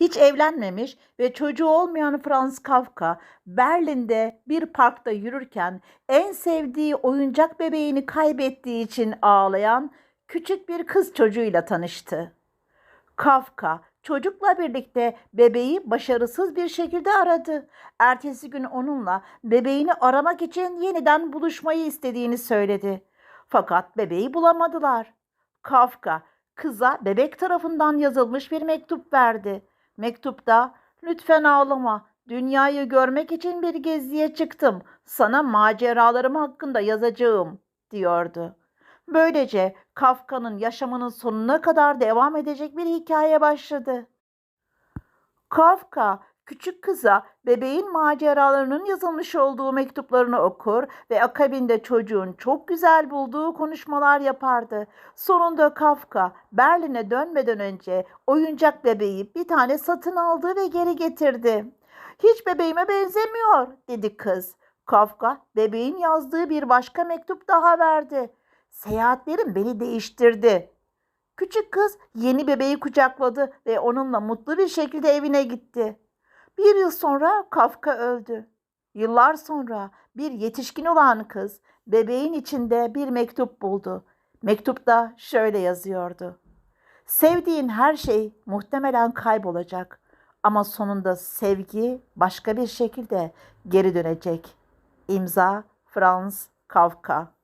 Hiç evlenmemiş ve çocuğu olmayan Franz Kafka, Berlin'de bir parkta yürürken en sevdiği oyuncak bebeğini kaybettiği için ağlayan küçük bir kız çocuğuyla tanıştı. Kafka çocukla birlikte bebeği başarısız bir şekilde aradı. Ertesi gün onunla bebeğini aramak için yeniden buluşmayı istediğini söyledi. Fakat bebeği bulamadılar. Kafka kıza bebek tarafından yazılmış bir mektup verdi. Mektupta lütfen ağlama. Dünyayı görmek için bir geziye çıktım. Sana maceralarım hakkında yazacağım diyordu. Böylece Kafka'nın yaşamının sonuna kadar devam edecek bir hikaye başladı. Kafka küçük kıza bebeğin maceralarının yazılmış olduğu mektuplarını okur ve akabinde çocuğun çok güzel bulduğu konuşmalar yapardı. Sonunda Kafka Berlin'e dönmeden önce oyuncak bebeği bir tane satın aldı ve geri getirdi. Hiç bebeğime benzemiyor dedi kız. Kafka bebeğin yazdığı bir başka mektup daha verdi. Seyahatlerim beni değiştirdi. Küçük kız yeni bebeği kucakladı ve onunla mutlu bir şekilde evine gitti. Bir yıl sonra Kafka öldü. Yıllar sonra bir yetişkin olan kız bebeğin içinde bir mektup buldu. Mektupta şöyle yazıyordu. Sevdiğin her şey muhtemelen kaybolacak ama sonunda sevgi başka bir şekilde geri dönecek. İmza Franz Kafka